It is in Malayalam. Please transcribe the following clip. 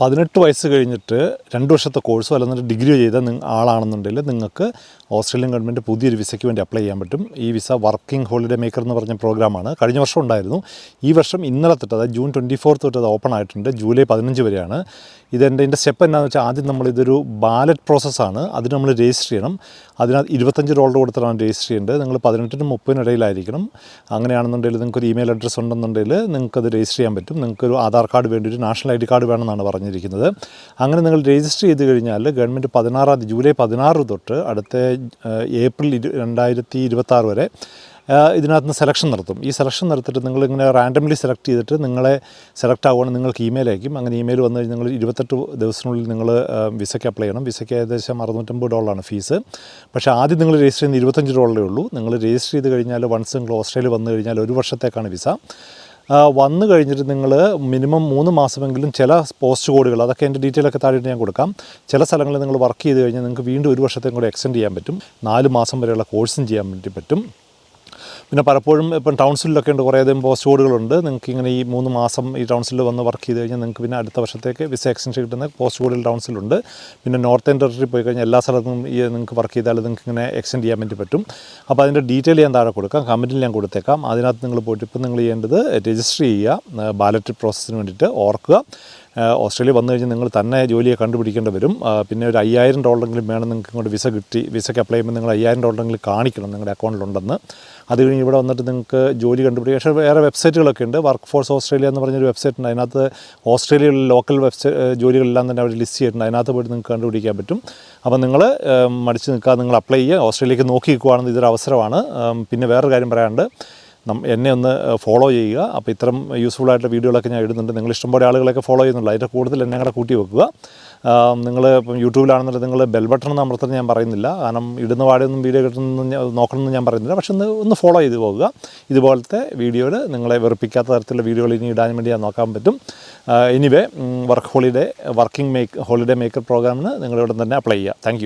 പതിനെട്ട് വയസ്സ് കഴിഞ്ഞിട്ട് രണ്ട് വർഷത്തെ കോഴ്സോ അല്ലെന്നൊരു ഡിഗ്രി ചെയ്ത ആളാണെന്നുണ്ടെങ്കിൽ നിങ്ങൾക്ക് ഓസ്ട്രേലിയൻ ഗവൺമെന്റ് പുതിയൊരു വിസയ്ക്ക് വേണ്ടി അപ്ലൈ ചെയ്യാൻ പറ്റും. ഈ വിസ വർക്കിംഗ് ഹോളിഡേ മേക്കർ എന്ന് പറഞ്ഞ പ്രോഗ്രാമാണ്. കഴിഞ്ഞ വർഷം ഉണ്ടായിരുന്നു. ഈ വർഷം ഇന്നലെ തൊട്ട് അതായത് ജൂൺ ട്വന്റി ഫോർത്ത് തൊട്ട് അത് ഓപ്പൺ ആയിട്ടുണ്ട് ജൂലൈ പതിനഞ്ച് വരെയാണ്. ഇതെന്റെ ഇതിന്റെ സ്റ്റെപ്പ് എന്താണെന്ന് വെച്ചാൽ ആദ്യം നമ്മൾ ഇതൊരു ബാലറ്റ് പ്രോസസ്സാണ് അതിന് നമ്മൾ രജിസ്റ്റർ ചെയ്യണം. അതിനകത്ത് ഇരുപത്തഞ്ച് ഡോളർ കൊടുത്തിട്ടാണ് രജിസ്റ്റർ ചെയ്യേണ്ടത്. നിങ്ങൾ പതിനെട്ടിനും മുപ്പതിനും ഇടയിലായിരിക്കണം. അങ്ങനെയാണെന്നുണ്ടെങ്കിൽ നിങ്ങൾക്ക് ഒരു ഇമെയിൽ അഡ്രസ്സ് ഉണ്ടെന്നുണ്ടെങ്കിൽ നിങ്ങൾക്ക് അത് രജിസ്റ്റർ ചെയ്യാൻ പറ്റും. നിങ്ങൾക്കൊരു ആധാർ കാർഡ് വേണ്ടി ഒരു നാഷണൽ ഐ ഡി കാർഡ് വേണമെന്നാണ് പറഞ്ഞിരിക്കുന്നത്. അങ്ങനെ നിങ്ങൾ രജിസ്റ്റർ ചെയ്ത് കഴിഞ്ഞാൽ ഗവൺമെന്റ് പതിനാറാം തീയതി ജൂലൈ പതിനാറ് തൊട്ട് അടുത്ത ഏപ്രിൽ ഇരു രണ്ടായിരത്തി ഇരുപത്താറ് വരെ ഇതിനകത്ത് നിന്ന് സെലക്ഷൻ നടത്തും. ഈ സെലക്ഷൻ നടത്തിയിട്ട് നിങ്ങൾ ഇങ്ങനെ റാൻഡംലി സെലക്ട് ചെയ്തിട്ട് നിങ്ങളെ സെലക്ട് ആവുകയാണ് നിങ്ങൾക്ക് ഇമെയിൽ അയക്കും അങ്ങനെ ഇമെയിൽ വന്നു കഴിഞ്ഞാൽ നിങ്ങൾ ഇരുപത്തെട്ട് ദിവസത്തിനുള്ളിൽ നിങ്ങൾ വിസയ്ക്ക് അപ്ലൈ ചെയ്യണം. വിസയ്ക്ക് ഏകദേശം അറുന്നൂറ്റമ്പത് ഡോളറാണ് ഫീസ്. പക്ഷേ ആദ്യം നിങ്ങൾ രജിസ്റ്റർ ചെയ്യുന്ന ഇരുപത്തഞ്ച് ഡോളറേ ഉള്ളൂ. നിങ്ങൾ രജിസ്റ്റർ ചെയ്ത് കഴിഞ്ഞാൽ വൺസ് നിങ്ങൾ ഓസ്ട്രേലിയ വന്നു കഴിഞ്ഞാൽ ഒരു വർഷത്തേക്കാണ് വിസ. വന്നു കഴിഞ്ഞിട്ട് നിങ്ങൾ മിനിമം മൂന്ന് മാസമെങ്കിലും ചില പോസ്റ്റ് കോഡുകൾ അതൊക്കെ എന്റെ ഡീറ്റെയിൽ ഒക്കെ താഴെ ഞാൻ കൊടുക്കാം. ചില സ്ഥലങ്ങളിൽ നിങ്ങൾ വർക്ക് ചെയ്ത് കഴിഞ്ഞാൽ നിങ്ങൾക്ക് വീണ്ടും ഒരു വർഷത്തേക്കും കൂടെ എക്സ്റ്റെൻഡ് ചെയ്യാൻ പറ്റും. നാല് മാസം വരെയുള്ള കോഴ്സും ചെയ്യാൻ വേണ്ടി പറ്റും. പിന്നെ പലപ്പോഴും ഇപ്പം ടൗൺസിലൊക്കെ ഉണ്ട് കുറേ അധികം പോസ്റ്റ് കോഡുകളുണ്ട് നിങ്ങൾക്ക് ഇങ്ങനെ ഈ മൂന്ന് മാസം ഈ ടൗൺസിൽ വന്ന് വർക്ക് ചെയ്ത് കഴിഞ്ഞാൽ നിങ്ങൾക്ക് പിന്നെ അടുത്ത വർഷത്തേക്ക് വിസ എക്സ്റ്റൻഷൻ കിട്ടുന്ന പോസ്റ്റ് കോഡിൽ ടൗൺസിലുണ്ട്. പിന്നെ നോർത്തേൺ ടെറിട്ടറി പോയി കഴിഞ്ഞാൽ എല്ലാ സ്ഥലത്തും ഈ നിങ്ങൾക്ക് വർക്ക് ചെയ്താൽ നിങ്ങൾക്ക് ഇങ്ങനെ എക്സ്റ്റെൻഡ് ചെയ്യാൻ വേണ്ടി പറ്റും. അപ്പോൾ അതിന്റെ ഡീറ്റെയിൽ ഞാൻ താഴെ കൊടുക്കാം കമന്റിൽ ഞാൻ കൊടുത്തേക്കാം. അതിനകത്ത് നിങ്ങൾ പോയിട്ട് ഇപ്പം നിങ്ങൾ ചെയ്യേണ്ടത് രജിസ്റ്റർ ചെയ്യുക ബാലറ്റ് പ്രോസസ്സിന് വേണ്ടിയിട്ട് ഓർക്കുക. ഓസ്ട്രേലിയ വന്നു കഴിഞ്ഞാൽ നിങ്ങൾ തന്നെ ജോലിയെ കണ്ടുപിടിക്കേണ്ടി വരും. പിന്നെ ഒരു അയ്യായിരം ഡോളറെങ്കിലും വേണം നിങ്ങൾക്ക് ഇങ്ങോട്ട് വിസ കിട്ടി വിസയ്ക്ക് അപ്ലൈ ചെയ്യുമ്പോൾ നിങ്ങൾ അയ്യായിരം ഡോളറെങ്കിലും കാണിക്കണം നിങ്ങളുടെ അക്കൗണ്ടിലുണ്ടെന്ന്. അത് കഴിഞ്ഞ് ഇവിടെ വന്നിട്ട് നിങ്ങൾക്ക് ജോലി കണ്ടുപിടിക്കുക പക്ഷേ വേറെ വെബ്സൈറ്റുകളൊക്കെ ഉണ്ട്. വർക്ക് ഫോഴ്സ് ഓസ്ട്രേലിയ എന്ന് പറഞ്ഞൊരു വെബ്സൈറ്റ് ഉണ്ട്. അതിനകത്ത് ഓസ്ട്രേലിയയിലെ ലോക്കൽ വെബ്സൈറ്റ് ജോലികളെല്ലാം തന്നെ അവർ ലിസ്റ്റ് ചെയ്തിട്ടുണ്ട്. അതിനകത്ത് പോയിട്ട് നിങ്ങൾക്ക് കണ്ടുപിടിക്കാൻ പറ്റും. അപ്പോൾ നിങ്ങൾ മടിച്ച് നിൽക്കാതെ നിങ്ങൾ അപ്ലൈ ചെയ്യുക. ഓസ്ട്രേലിയക്ക് നോക്കി നിൽക്കുകയാണെന്ന് ഇതൊരു അവസരമാണ്. പിന്നെ വേറൊരു കാര്യം പറയാനുണ്ട്. എന്നെ ഒന്ന് ഫോളോ ചെയ്യുക. അപ്പോൾ ഇത്തരം യൂസ്ഫുൾ ആയിട്ടുള്ള വീഡിയോകളൊക്കെ ഞാൻ ഇടുന്നുണ്ട്. നിങ്ങൾ ഇഷ്ടംപോലെ ആളുകളൊക്കെ ഫോളോ ചെയ്യുന്നുള്ളൂ അതിന്റെ കൂടുതൽ എന്നെ കൂടെ കൂട്ടി വെക്കുക. നിങ്ങൾ ഇപ്പം യൂട്യൂബിലാണെന്നുണ്ടെങ്കിൽ നിങ്ങൾ ബെൽ ബട്ടൺ എന്ന് അമർത്തുന്നത് ഞാൻ പറയുന്നില്ല. കാരണം ഇടുന്ന പാടെയൊന്നും വീഡിയോ കിട്ടുന്ന നോക്കണമെന്ന് ഞാൻ പറയുന്നില്ല. പക്ഷെ ഒന്ന് ഒന്ന് ഫോളോ ചെയ്ത് പോകുക ഇതുപോലത്തെ വീഡിയോയിൽ നിങ്ങളെ വെറുപ്പിക്കാത്ത തരത്തിലുള്ള വീഡിയോകൾ ഇനി ഇടാൻ വേണ്ടി ഞാൻ നോക്കാൻ പറ്റും. Anyway work holiday working make holiday maker പ്രോഗ്രാമിന് നിങ്ങളിവിടെ തന്നെ അപ്ലൈ ചെയ്യുക. താങ്ക്